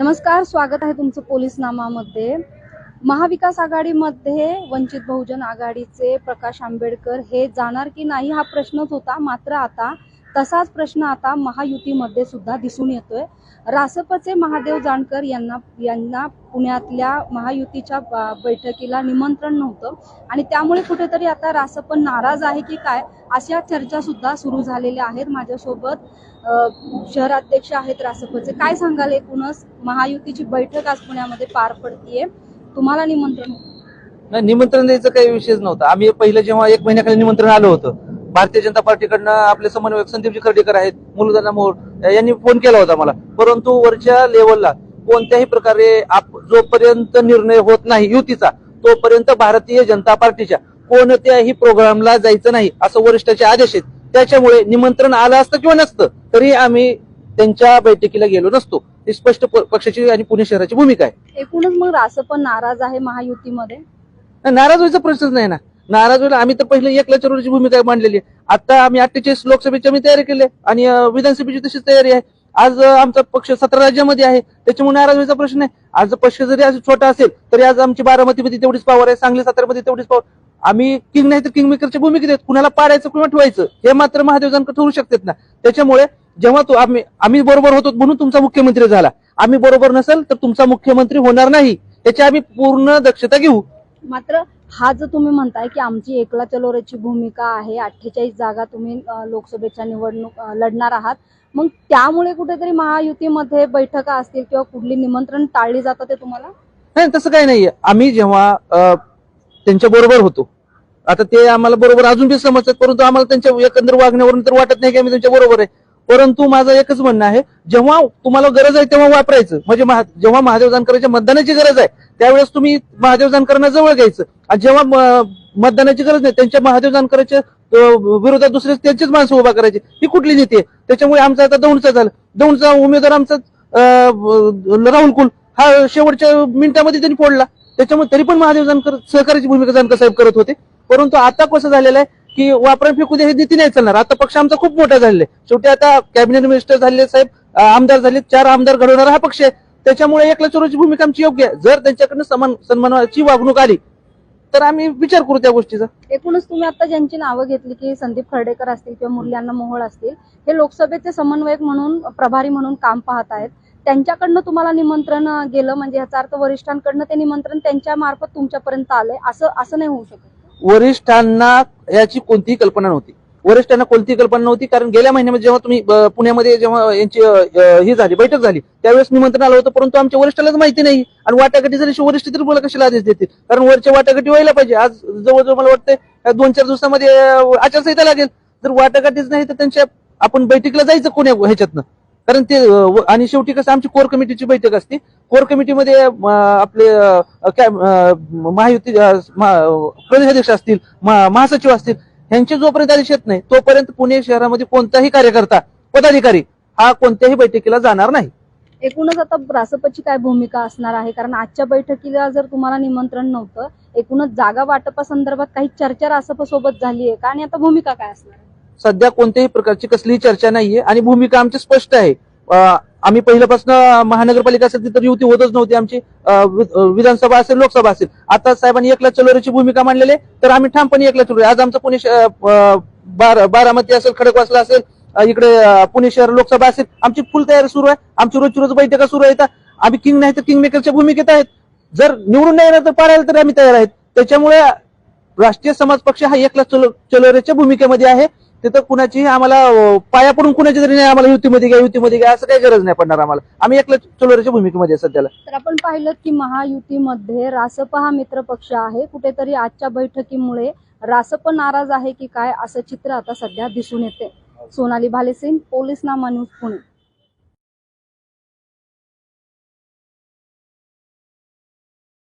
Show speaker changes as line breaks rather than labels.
नमस्कार स्वागत आहे तुमचं पोलीस नामामध्ये महाविकास आघाडीमध्ये वंचित बहुजन आघाडीचे प्रकाश आंबेडकर हे जाणार की नाही हा प्रश्नच होता मात्र आता तसाच प्रश्न आता महायुतीमध्ये सुद्धा दिसून येतोय. रासपचे महादेव जानकर यांना यांना पुण्यातल्या महायुतीच्या बैठकीला निमंत्रण नव्हतं. आणि त्यामुळे कुठेतरी आता रासप नाराज आहे की काय अशा चर्चा सुद्धा सुरू झालेल्या आहेत माझ्यासोबत. शहराध्यक्ष आहेत रासपचे. काय सांगाल एकूणच? महायुतीची बैठक आज पुण्यामध्ये पार पडतीये. तुम्हाला निमंत्रण
नाही निमंत्रण द्यायचं काही विषयच नव्हता. आम्ही पहिलं जेव्हा एक महिन्याखाली निमंत्रण आलं होतं भारतीय जनता पार्टीकडनं आपले समन्वयक संदीपजी खर्डेकर आहेत मुलुदाना मोहोळ यांनी फोन केला होता मला. परंतु वरच्या लेवलला कोणत्याही प्रकारे आप जोपर्यंत निर्णय होत नाही युतीचा तोपर्यंत भारतीय जनता पार्टीच्या कोणत्याही प्रोग्रामला जायचं नाही असं वरिष्ठाचे आदेश आहेत. त्याच्यामुळे निमंत्रण आलं असतं किंवा नसतं तरी आम्ही त्यांच्या बैठकीला गेलो नसतो. ही स्पष्ट पक्षाची आणि पुणे शहराची भूमिका आहे.
एकूणच मग रासप नाराज आहे महायुतीमध्ये?
नाराज व्हायचा प्रश्नच नाही ना. नाराज होईल. आम्ही तर पहिले एक चरोरीची भूमिका मांडलेली आहे. आता आम्ही अठ्ठेचाळीस लोकसभेची आम्ही तयारी केली आणि विधानसभेची तशीच तयारी आहे. आज आमचा पक्ष सतरा राज्यामध्ये आहे. त्याच्यामुळे नाराज व्हायचा प्रश्न आहे आज पक्ष जरी आज छोटा असेल तरी आज आमची बारामतीमध्ये तेवढीच पावर आहे. सांगली सातारामध्ये तेवढीच पावर आम्ही किंग नाही तर किंग मेकरच्या भूमिकेत आहेत. कुणाला पाडायचं किंवा ठेवायचं हे मात्र महादेवजांकडे ठरू शकतात ना. त्याच्यामुळे जेव्हा तो आम्ही आम्ही बरोबर होतो म्हणून तुमचा मुख्यमंत्री झाला. आम्ही बरोबर नसेल तर तुमचा मुख्यमंत्री होणार नाही. याची आम्ही पूर्ण दक्षता घेऊ.
मात्र हा जो तुम्ही म्हणताय की आमची एकला चलोरेची भूमिका आहे अठ्ठेचाळीस जागा तुम्ही लोकसभेच्या निवडणूक लढणार आहात. मग त्यामुळे कुठेतरी महायुतीमध्ये बैठका असतील किंवा कुठली निमंत्रण टाळली जातात ते तुम्हाला?
नाही तसं काही नाहीये. आम्ही जेव्हा त्यांच्या बरोबर होतो. आता ते आम्हाला बरोबर अजून बी समजतात परंतु आम्हाला त्यांच्या एकंदर वागण्यावरून तर वाटत नाही की आम्ही त्यांच्या बरोबर आहे. परंतु माझं एकच म्हणणं आहे जेव्हा तुम्हाला गरज आहे तेव्हा वापरायचं. म्हणजे महा- जेव्हा महादेव जानकरांच्या मतदानाची गरज आहे त्यावेळेस तुम्ही महादेव जानकरांना जवळ घ्यायचं. आणि जेव्हा म- मतदानाची गरज नाही त्यांच्या महादेव जानकरांच्या विरोधात दुसरे त्यांचीच माणसं उभा करायची. ही कुठली नीती आहे? त्याच्यामुळे आमचा आता दौंडचा झाला. दौंडचा उमेदवार आमचा राहुल कुल हा शेवटच्या मिनिटामध्ये त्यांनी फोडला. त्याच्यामुळे तरी पण महादेव जानकर सहकार्याची भूमिका जानकर साहेब करत होते. परंतु आता कसं झालेलं आहे की वापरा फेकू दे हे नीती नाही चालणार. आता पक्ष आमचा खूप मोठा झालेला आहे. शेवटी आता कॅबिनेट मिनिस्टर झालेले साहेब आमदार झाले चार आमदार घडवणारा हा पक्ष आहे. त्याच्यामुळे एकला चोराची भूमिका आमची योग्य आहे. जर त्यांच्याकडनं सन्मान सन्मानाची वागणूक आली तर आम्ही विचार करू त्या गोष्टीचा.
एकूणच तुम्ही आता ज्यांची नावं घेतली की संदीप खर्डेकर असतील किंवा मुरल्यांना मोहोळ असतील हे लोकसभेचे समन्वयक म्हणून प्रभारी म्हणून काम पाहत आहेत. त्यांच्याकडनं तुम्हाला निमंत्रण गेलं म्हणजे याचा अर्थ वरिष्ठांकडनं ते निमंत्रण त्यांच्या मार्फत तुमच्यापर्यंत आलंय. असं असं नाही होऊ शकत.
वरिष्ठांना याची कोणतीही कल्पना नव्हती. वरिष्ठांना कोणतीही कल्पना नव्हती कारण गेल्या महिन्यामध्ये जेव्हा तुम्ही पुण्यामध्ये जेव्हा यांची ही झाली बैठक झाली त्यावेळेस निमंत्रण आलं होतं परंतु आमच्या वरिष्ठालाच माहिती नाही. आणि वाटाघाटी झाली वरिष्ठ तरी बोला कशाला आदेश देतील? कारण वरच्या वाटाघाटी व्हायला पाहिजे. आज जवळजवळ मला वाटतं दोन चार दिवसामध्ये आचारसंहिता लागेल. जर वाटाघाटीच नाही तर त्यांच्या आपण बैठकीला जायचं कोण्या ह्याच्यातनं? कारण ते आणि शेवटी कसं आमची कोर कमिटीची बैठक असते. कोर कमिटीमध्ये आपले अं, महायुती प्रदेशाध्यक्ष असतील महासचिव असतील यांचे जोपर्यंत आदेश येत नाही तोपर्यंत पुणे शहरामध्ये कोणताही कार्यकर्ता पदाधिकारी हा कोणत्याही बैठकीला जाणार नाही.
एकूणच आता रासपची काय भूमिका असणार आहे? कारण आजच्या बैठकीला जर तुम्हाला निमंत्रण नव्हतं एकूणच जागा वाटपासंदर्भात काही चर्चा रासप सोबत झाली आहे का? आणि आता भूमिका काय असणार आहे?
सध्या कोणत्याही प्रकारची कसलीही चर्चा नाहीये आणि भूमिका आमची स्पष्ट आहे. आम्ही पहिल्यापासून महानगरपालिका असेल तिथं युती होतच नव्हती आमची. विधानसभा असेल लोकसभा असेल. आता साहेबांनी एकला चलोरीची भूमिका मांडलेली तर आम्ही ठामपणे एकला चलोरी. आज आमचं पुणे बार बारामती असेल खडकवासला असेल इकडे पुणे शहर लोकसभा असेल आमची फुल तयारी सुरू आहे. आमची रोजची रोज बैठका सुरू आहेत. आम्ही किंग नाही तर किंग मेकरच्या भूमिकेत आहेत. जर निवडून नाही येणार तर पाडायला तरी आम्ही तयार आहेत. त्याच्यामुळे राष्ट्रीय समाज पक्ष हा एकला चलो चलोरेच्या भूमिकेमध्ये आहे. तिथं कुणाची आम्हाला पाया पडून कुणाची तरी नाही आम्हाला युतीमध्ये घ्या युतीमध्ये घ्या असं काही गरज नाही पडणार आम्हाला. आम्ही एकल्या चलोरेच्या भूमिकेमध्ये सध्याला.
तर आपण पाहिलं की महायुतीमध्ये रासप हा मित्र पक्ष आहे. कुठेतरी आजच्या बैठकीमुळे रासप नाराज आहे की काय असं चित्र आता सध्या दिसून येते. सोनाली भालेसिंग पोलीस नामा न्यूज पुणे.